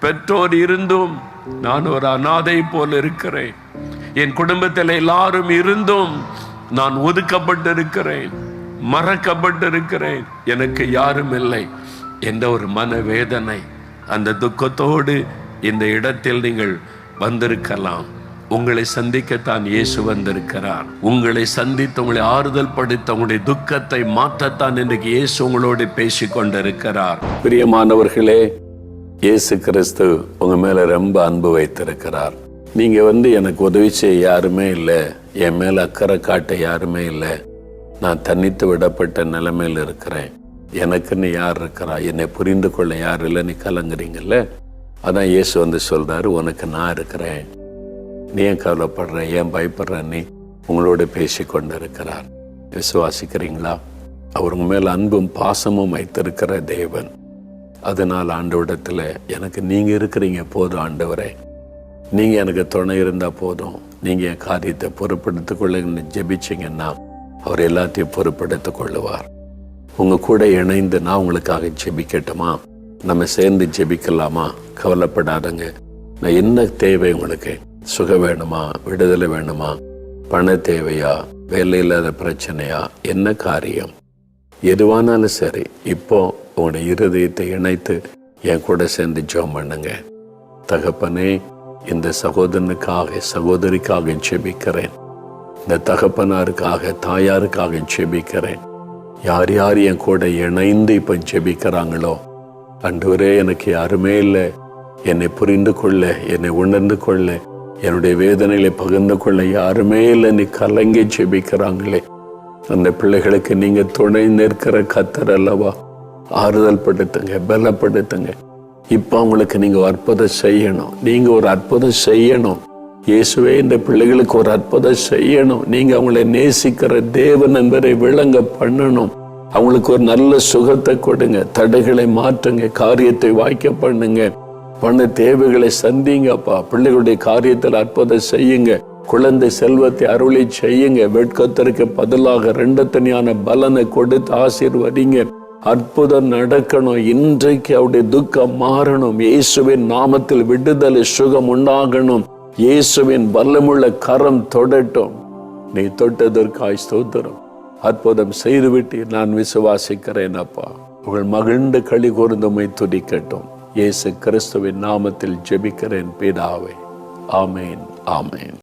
பெற்றோர் இருந்தும் நான் ஒரு அனாதை போல் இருக்கிறேன். என் குடும்பத்தில் எல்லாரும் இருந்தும் நான் ஒதுக்கப்பட்டிருக்கிறேன் மறக்கப்பட்டிருக்கிறேன். எனக்கு யாரும் இல்லை. என்ற ஒரு மனவேதனை அந்த துக்கத்தோடு இந்த இடத்தில் நீங்கள் வந்திருக்கலாம். உங்களை சந்திக்கத்தான் இயேசு வந்திருக்கிறார். உங்களை சந்தித்து உங்களை ஆறுதல் படுத்த உங்களுடைய துக்கத்தை மாற்றத்தான் இன்றைக்கு இயேசு உங்களோடு பேசிக் கொண்டிருக்கிறார் பிரியமானவர்களே இயேசு கிறிஸ்து உங்க மேல ரொம்ப அன்பு வைத்திருக்கிறார். நீங்க வந்து எனக்கு உதவி செய்ய யாருமே இல்லை. என் மேல அக்கறை காட்ட யாருமே இல்லை. நான் தனித்து விடப்பட்ட நிலைமையில் இருக்கிறேன். எனக்குன்னு யார் இருக்கிறா? என்னை புரிந்து கொள்ள யார் இல்லை? நீ கலங்குறீங்கல்ல? அதான் இயேசு வந்து சொல்றாரு உனக்கு நான் இருக்கிறேன். நீ ஏன் கவலைப்படுற? ஏன் பயப்படுற? நீ உங்களோட பேசி கொண்டிருக்கிறார் விசுவாசிக்கிறீங்களா? அவர் உங்கள் மேல அன்பும் பாசமும் வைத்திருக்கிற தேவன். அதனால் ஆண்டவரிடத்தில் எனக்கு நீங்க இருக்கிறீங்க போதும் ஆண்டவரே. நீங்க எனக்கு துணை இருந்தா போதும். நீங்க என் காரியத்தை பொறுப்படுத்திக் கொள்ளுங்கன்னு ஜெபிச்சீங்கன்னா அவர் எல்லாத்தையும் பொறுப்படுத்திக் கொள்ளுவார். உங்க கூட இணைந்து நான் உங்களுக்காக ஜெபிக்கட்டுமா? நம்ம சேர்ந்து ஜெபிக்கலாமா? கவலைப்படாதங்க. நான் என்ன தேவை உங்களுக்கு? சுகம் வேணுமா? விடுதலை வேணுமா? பண தேவையா? வேலை இல்லாத பிரச்சனையா? என்ன காரியம்? எதுவானாலும் சரி இப்போ உங்களுடைய இருதயத்தை இணைத்து என் கூட சேர்ந்து ஜோம் பண்ணுங்க. தகப்பனே இந்த சகோதரனுக்காக சகோதரிக்காக செபிக்கிறேன் இந்த தகப்பனாருக்காக தாயாருக்காக செபிக்கிறேன் யார் யார் என் கூட இணைந்து இப்ப ஜெபிக்கிறாங்களோ அன்றுவரே எனக்கு யாருமே இல்லை. என்னை புரிந்து கொள்ள என்னை உணர்ந்து கொள்ள என்னுடைய வேதனைகளை பகிர்ந்து கொள்ள யாருமே இல்லை. நீ கலங்கி ஜெபிக்கிறாங்களே. அந்த பிள்ளைகளுக்கு நீங்கள் துணை நிற்கிற கத்தர் அல்லவா? ஆறுதல் படுத்துங்க பலப்படுத்துங்க. இப்போ அவங்களுக்கு நீங்கள் அற்புதம் செய்யணும். நீங்கள் ஒரு அற்புதம் செய்யணும். இயேசுவே இந்த பிள்ளைகளுக்கு ஒரு அற்புதம் செய்யணும். நீங்கள் அவங்களை நேசிக்கிற தேவன் என்பதை விளங்க பண்ணணும். அவங்களுக்கு ஒரு நல்ல சுகத்தை கொடுங்க. தடைகளை மாற்றுங்க. காரியத்தை வாய்க்க பண்ணுங்க. பண தேவைகளை சந்திங்கப்பா பிள்ளைகளுடைய காரியத்தில் அற்புதம் செய்யுங்க. குழந்தை செல்வத்தை அருளை செய்யுங்க. வெட்கத்திற்கு பதிலாக ரெண்டு தனியான பலனை கொடுத்து ஆசீர்வதிங்க. அற்புதம் நடக்கணும். இன்றைக்கு அவருடைய துக்கம் மாறணும். இயேசுவின் நாமத்தில் விடுதலை சுகம் உண்டாகணும். இயேசுவின் வல்லமுள்ள கரம் தொடட்டும். நீ தொட்டதற்காய் ஸ்தோத்திரம். அற்புதம் செய்துவிட்டு நான் விசுவாசிக்கிறேன் அப்பா. உங்கள் மகிழ்ந்து களி கூர்ந்தமை துதிக்கட்டும். இயேசு கிறிஸ்துவின் நாமத்தில் ஜெபிக்கிறேன் பிதாவே. ஆமேன். ஆமேன்.